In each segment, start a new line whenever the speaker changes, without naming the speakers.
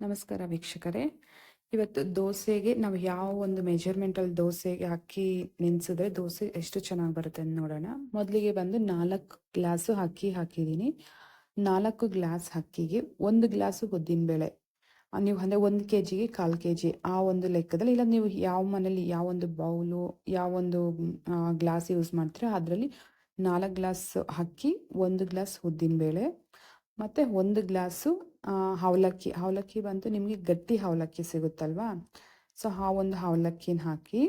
ನಮಸ್ಕಾರ ವೀಕ್ಷಕರೇ. ಇವತ್ತು ದೋಸೆಗೆ ನಾವು ಯಾವ ಒಂದು ಮೆಜರ್ಮೆಂಟಲ್ಲಿ ದೋಸೆಗೆ ಅಕ್ಕಿ ನೆನೆಸಿದ್ರೆ ದೋಸೆ ಎಷ್ಟು ಚೆನ್ನಾಗಿ ಬರುತ್ತೆ ಅಂತ ನೋಡೋಣ. ಮೊದಲಿಗೆ ಬಂದು ನಾಲ್ಕು ಗ್ಲಾಸು ಅಕ್ಕಿ ಹಾಕಿದ್ದೀನಿ. ನಾಲ್ಕು ಗ್ಲಾಸ್ ಅಕ್ಕಿಗೆ ಒಂದು ಗ್ಲಾಸು ಉದ್ದಿನ ಬೇಳೆ. ನೀವು ಅಂದರೆ ಒಂದು ಕೆ ಜಿಗೆ ಕಾಲು ಕೆ ಜಿ ಆ ಒಂದು ಲೆಕ್ಕದಲ್ಲಿ, ಇಲ್ಲ ನೀವು ಯಾವ ಮನೇಲಿ ಯಾವ ಒಂದು ಬೌಲು ಯಾವ ಒಂದು ಗ್ಲಾಸ್ ಯೂಸ್ ಮಾಡ್ತೀರೋ ಅದರಲ್ಲಿ ನಾಲ್ಕು ಗ್ಲಾಸ್ ಅಕ್ಕಿ, ಒಂದು ಗ್ಲಾಸ್ ಉದ್ದಿನಬೇಳೆ ಮತ್ತು ಒಂದು ಗ್ಲಾಸು ಅವಲಕ್ಕಿ ಅವಲಕ್ಕಿ ಬಂತು, ನಿಮಗೆ ಗಟ್ಟಿ ಅವಲಕ್ಕಿ ಸಿಗುತ್ತಲ್ವಾ? ಸೊ, ಆ ಒಂದು ಅವಲಕ್ಕಿನ ಹಾಕಿ,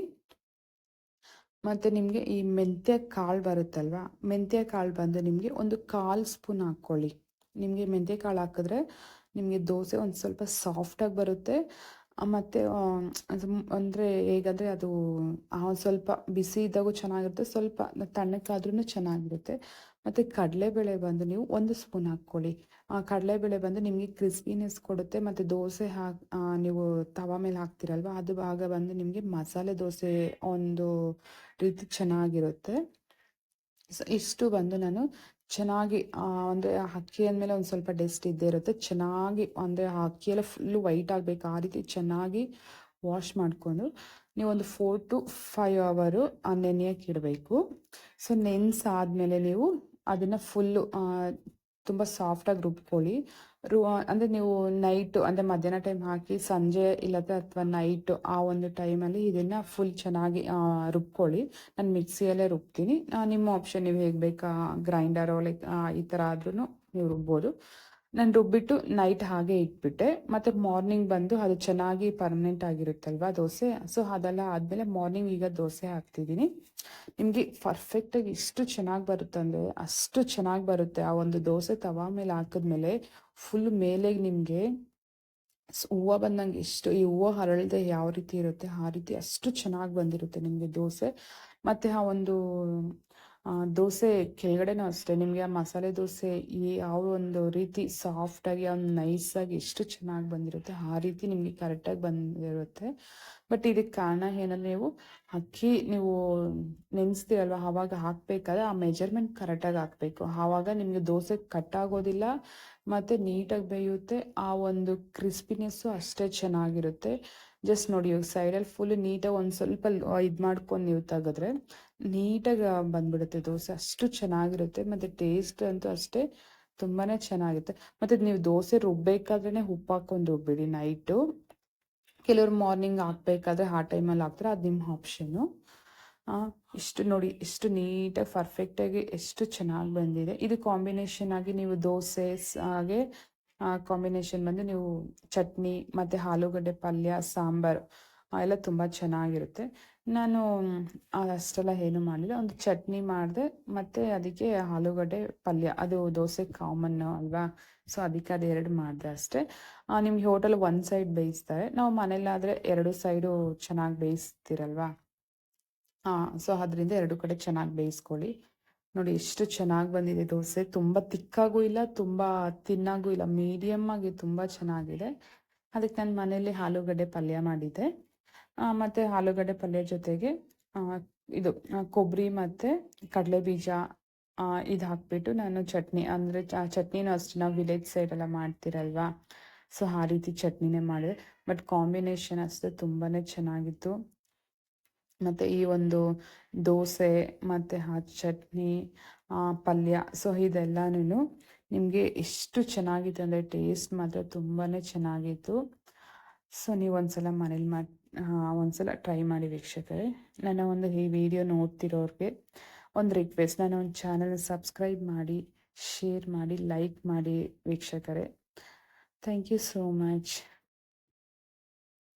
ಮತ್ತು ನಿಮಗೆ ಈ ಮೆಂತ್ಯ ಕಾಳು ಬರುತ್ತಲ್ವಾ? ಮೆಂತ್ಯ ಕಾಳು ಬಂದು ನಿಮಗೆ ಒಂದು ಕಾಲು ಸ್ಪೂನ್ ಹಾಕ್ಕೊಳ್ಳಿ. ನಿಮಗೆ ಮೆಂತ್ಯ ಕಾಳು ಹಾಕಿದ್ರೆ ನಿಮಗೆ ದೋಸೆ ಒಂದು ಸ್ವಲ್ಪ ಸಾಫ್ಟಾಗಿ ಬರುತ್ತೆ. ಮತ್ತು ಅದು ಅಂದರೆ ಹೇಗಂದರೆ ಅದು ಸ್ವಲ್ಪ ಬಿಸಿ ಇದ್ದಾಗೂ ಚೆನ್ನಾಗಿರುತ್ತೆ, ಸ್ವಲ್ಪ ತಣ್ಣಕ್ಕಾದ್ರೂ ಚೆನ್ನಾಗಿರುತ್ತೆ. ಮತ್ತು ಕಡಲೆಬೇಳೆ ಬಂದು ನೀವು ಒಂದು ಸ್ಪೂನ್ ಹಾಕ್ಕೊಳ್ಳಿ. ಆ, ಕಡಲೆಬೇಳೆ ಬಂದು ನಿಮಗೆ ಕ್ರಿಸ್ಪಿನೆಸ್ ಕೊಡುತ್ತೆ, ಮತ್ತು ದೋಸೆ ಹಾಕಿ ನೀವು ತವ ಮೇಲೆ ಹಾಕ್ತಿರಲ್ವ, ಅದು ಭಾಗ ಬಂದು ನಿಮಗೆ ಮಸಾಲೆ ದೋಸೆ ಒಂದು ರೀತಿ ಚೆನ್ನಾಗಿರುತ್ತೆ. ಸೊ, ಇಷ್ಟು ಬಂದು ನಾನು ಚೆನ್ನಾಗಿ ಅಂದರೆ ಅಕ್ಕಿ ಅಂದಮೇಲೆ ಒಂದು ಸ್ವಲ್ಪ ಡಸ್ಟ್ ಇದ್ದೇ ಇರುತ್ತೆ. ಚೆನ್ನಾಗಿ, ಅಂದರೆ ಆ ಅಕ್ಕಿಯೆಲ್ಲ ಫುಲ್ಲು ವೈಟ್ ಆಗಬೇಕು. ಆ ರೀತಿ ಚೆನ್ನಾಗಿ ವಾಶ್ ಮಾಡಿಕೊಂಡು ನೀವು ಒಂದು ಫೋರ್ ಟು ಫೈವ್ ಅವರು ಆ ನೆನೆಯಕ್ಕೆ ಇಡಬೇಕು. ಸೊ ನೆನೆಸಾದ್ಮೇಲೆ ನೀವು ಅದನ್ನು ಫುಲ್ಲು ತುಂಬ ಸಾಫ್ಟಾಗಿ ರುಬ್ಕೊಳ್ಳಿ. ರು, ಅಂದರೆ ನೀವು ನೈಟು ಅಂದರೆ ಮಧ್ಯಾಹ್ನ ಟೈಮ್ ಹಾಕಿ ಸಂಜೆ ಇಲ್ಲದ ಅಥವಾ ನೈಟು ಆ ಒಂದು ಟೈಮಲ್ಲಿ ಇದನ್ನು ಫುಲ್ ಚೆನ್ನಾಗಿ ರುಬ್ಕೊಳ್ಳಿ. ನಾನು ಮಿಕ್ಸಿಯಲ್ಲೇ ರುಬ್ತೀನಿ. ನಿಮ್ಮ ಆಪ್ಷನ್ ನೀವು ಹೇಗೆ ಬೇಕಾ ಗ್ರೈಂಡರೋ ಲೈಕ್ ಈ ಥರ ಆದ್ರೂ ನೀವು ರುಬ್ಬೋದು. ನಾನು ರುಬ್ಬಿಟ್ಟು ನೈಟ್ ಹಾಗೆ ಇಟ್ಬಿಟ್ಟೆ. ಮತ್ತು ಮಾರ್ನಿಂಗ್ ಬಂದು ಅದು ಚೆನ್ನಾಗಿ ಪರ್ಮನೆಂಟ್ ಆಗಿರುತ್ತಲ್ವ ದೋಸೆ? ಸೊ ಅದೆಲ್ಲ ಆದಮೇಲೆ ಮಾರ್ನಿಂಗ್ ಈಗ ದೋಸೆ ಹಾಕ್ತಿದ್ದೀನಿ. ನಿಮಗೆ ಪರ್ಫೆಕ್ಟಾಗಿ ಎಷ್ಟು ಚೆನ್ನಾಗಿ ಬರುತ್ತೆ ಅಂದರೆ ಅಷ್ಟು ಚೆನ್ನಾಗಿ ಬರುತ್ತೆ ಆ ಒಂದು ದೋಸೆ ತವಾ ಮೇಲೆ ಹಾಕಿದ್ಮೇಲೆ ಫುಲ್ ಮೇಲೆ ನಿಮಗೆ ಹೂವು ಬಂದಂಗೆ ಎಷ್ಟು, ಈ ಹೂವು ಹರಳದೆ ಯಾವ ರೀತಿ ಇರುತ್ತೆ ಆ ರೀತಿ ಅಷ್ಟು ಚೆನ್ನಾಗಿ ಬಂದಿರುತ್ತೆ ನಿಮಗೆ ದೋಸೆ. ಮತ್ತು ಆ ಒಂದು ದೋಸೆ ಕೆಳಗಡೆನೂ ಅಷ್ಟೇ. ನಿಮಗೆ ಆ ಮಸಾಲೆ ದೋಸೆ ಈ ಯಾವ ಒಂದು ರೀತಿ ಸಾಫ್ಟಾಗಿ ಒಂದು ನೈಸಾಗಿ ಎಷ್ಟು ಚೆನ್ನಾಗಿ ಬಂದಿರುತ್ತೆ, ಆ ರೀತಿ ನಿಮಗೆ ಕರೆಕ್ಟಾಗಿ ಬಂದಿರುತ್ತೆ. ಬಟ್ ಇದಕ್ಕೆ ಕಾರಣ ಏನಂದ್ರೆ ನೀವು ಅಕ್ಕಿ ನೀವು ನೆನೆಸ್ತೀರಲ್ವ ಆವಾಗ ಹಾಕಬೇಕಾದ್ರೆ ಆ ಮೆಜರ್ಮೆಂಟ್ ಕರೆಕ್ಟಾಗಿ ಹಾಕಬೇಕು. ಆವಾಗ ನಿಮಗೆ ದೋಸೆ ಕಟ್ ಆಗೋದಿಲ್ಲ, ಮತ್ತು ನೀಟಾಗಿ ಬೇಯುತ್ತೆ, ಆ ಒಂದು ಕ್ರಿಸ್ಪಿನೆಸ್ಸು ಅಷ್ಟೇ ಚೆನ್ನಾಗಿರುತ್ತೆ. ಜಸ್ಟ್ ನೋಡಿ, ಇವಾಗ ಸೈಡಲ್ಲಿ ಫುಲ್ ನೀಟಾಗಿ ಒಂದು ಸ್ವಲ್ಪ ಇದು ಮಾಡ್ಕೊಂಡು ನೀವು ತೆಗೆದ್ರೆ ನೀಟಾಗಿ ಬಂದ್ಬಿಡುತ್ತೆ ದೋಸೆ. ಅಷ್ಟು ಚೆನ್ನಾಗಿರುತ್ತೆ. ಮತ್ತು ಟೇಸ್ಟ್ ಅಂತೂ ಅಷ್ಟೇ ತುಂಬಾ ಚೆನ್ನಾಗಿರುತ್ತೆ. ಮತ್ತು ನೀವು ದೋಸೆ ರುಬ್ಬೇಕಾದ್ರೇ ಉಪ್ಪು ಹಾಕೊಂಡು ರುಬ್ಬಿಡಿ ನೈಟು ಕೆಲವ್ರು ಮಾರ್ನಿಂಗ್ ಹಾಕ್ಬೇಕಾದ್ರೆ ಆ ಟೈಮಲ್ಲಿ ಹಾಕ್ತಾರೆ. ಅದು ನಿಮ್ಮ ಆಪ್ಷನ್ನು ಇಷ್ಟು ನೋಡಿ, ಇಷ್ಟು ನೀಟಾಗಿ ಪರ್ಫೆಕ್ಟಾಗಿ ಎಷ್ಟು ಚೆನ್ನಾಗಿ ಬಂದಿದೆ. ಇದು ಕಾಂಬಿನೇಷನ್ ಆಗಿ ನೀವು ದೋಸೆ ಹಾಗೆ ಕಾಂಬಿನೇಷನ್ ಬಂದು ನೀವು ಚಟ್ನಿ ಮತ್ತು ಆಲೂಗಡ್ಡೆ, ಪಲ್ಯ, ಸಾಂಬಾರು ಎಲ್ಲ ತುಂಬ ಚೆನ್ನಾಗಿರುತ್ತೆ. ನಾನು ಅಷ್ಟೆಲ್ಲ ಏನು ಮಾಡಿಲ್ಲ. ಒಂದು ಚಟ್ನಿ ಮಾಡಿದೆ, ಮತ್ತು ಅದಕ್ಕೆ ಆಲೂಗಡ್ಡೆ, ಪಲ್ಯ, ಅದು ದೋಸೆ ಕಾಮನ್ ಅಲ್ವಾ? ಸೊ ಅದಕ್ಕೆ ಅದು ಎರಡು ಮಾಡಿದೆ ಅಷ್ಟೇ. ನಿಮಗೆ ನಿಮ್ಗೆ ಹೋಟೆಲ್ ಒಂದು ಸೈಡ್ ಬೇಯಿಸ್ತಾರೆ. ನಾವು ಮನೇಲಾದರೆ ಎರಡು ಸೈಡು ಚೆನ್ನಾಗಿ ಬೇಯಿಸ್ತೀರಲ್ವಾ? ಹಾಂ ಸೊ ಅದರಿಂದ ಎರಡು ಕಡೆ ಚೆನ್ನಾಗಿ ಬೇಯಿಸ್ಕೊಳ್ಳಿ. ನೋಡಿ ಎಷ್ಟು ಚೆನ್ನಾಗಿ ಬಂದಿದೆ ದೋಸೆ. ತುಂಬ ತಿಕ್ಕಾಗೂ ಇಲ್ಲ, ತುಂಬ ತಿನ್ನಾಗೂ ಇಲ್ಲ ಮೀಡಿಯಮ್ ಆಗಿ ತುಂಬ ಚೆನ್ನಾಗಿದೆ. ಅದಕ್ಕೆ ನಾನು ಮನೆಯಲ್ಲಿ ಆಲೂಗಡ್ಡೆ ಪಲ್ಯ ಮಾಡಿದ್ದೆ. ಮತ್ತು ಆಲೂಗಡ್ಡೆ ಪಲ್ಯ ಜೊತೆಗೆ ಇದು ಕೊಬ್ಬರಿ ಮತ್ತು ಕಡಲೆ ಬೀಜ ಇದು ಹಾಕ್ಬಿಟ್ಟು ನಾನು ಚಟ್ನಿ, ಅಂದರೆ ಚಟ್ನಿನೂ ಅಷ್ಟು, ನಾವು ವಿಲೇಜ್ ಸೈಡೆಲ್ಲ ಮಾಡ್ತಿರಲ್ವಾ? ಸೊ, ಆ ರೀತಿ ಚಟ್ನಿನೇ ಮಾಡಿದೆ. ಬಟ್ ಕಾಂಬಿನೇಷನ್ ಅಷ್ಟು ತುಂಬಾ ಚೆನ್ನಾಗಿತ್ತು. ಮತ್ತು ಈ ಒಂದು ದೋಸೆ, ಮತ್ತು ಆ ಚಟ್ನಿ ಪಲ್ಯ, ಸೊ ಇದೆಲ್ಲನೂ ನಿಮಗೆ ಎಷ್ಟು ಚೆನ್ನಾಗಿತ್ತು ಅಂದರೆ ಟೇಸ್ಟ್ ಮಾತ್ರ ತುಂಬಾ ಚೆನ್ನಾಗಿತ್ತು. ಸೊ ನೀವು ಒಂದ್ಸಲ ಮನೇಲಿ ಮಾಡಿ ಒಂದ್ಸಲ ಟ್ರೈ ಮಾಡಿ ವೀಕ್ಷಕರೇ. ನನ್ನ ಒಂದು ಈ ವಿಡಿಯೋ ನೋಡ್ತಿರೋರಿಗೆ ಒಂದು ರಿಕ್ವೆಸ್ಟ್, ನಾನು ಒಂದು ಚಾನಲ್ ಸಬ್ಸ್ಕ್ರೈಬ್ ಮಾಡಿ, ಶೇರ್ ಮಾಡಿ, ಲೈಕ್ ಮಾಡಿ ವೀಕ್ಷಕರೇ. Thank you so much.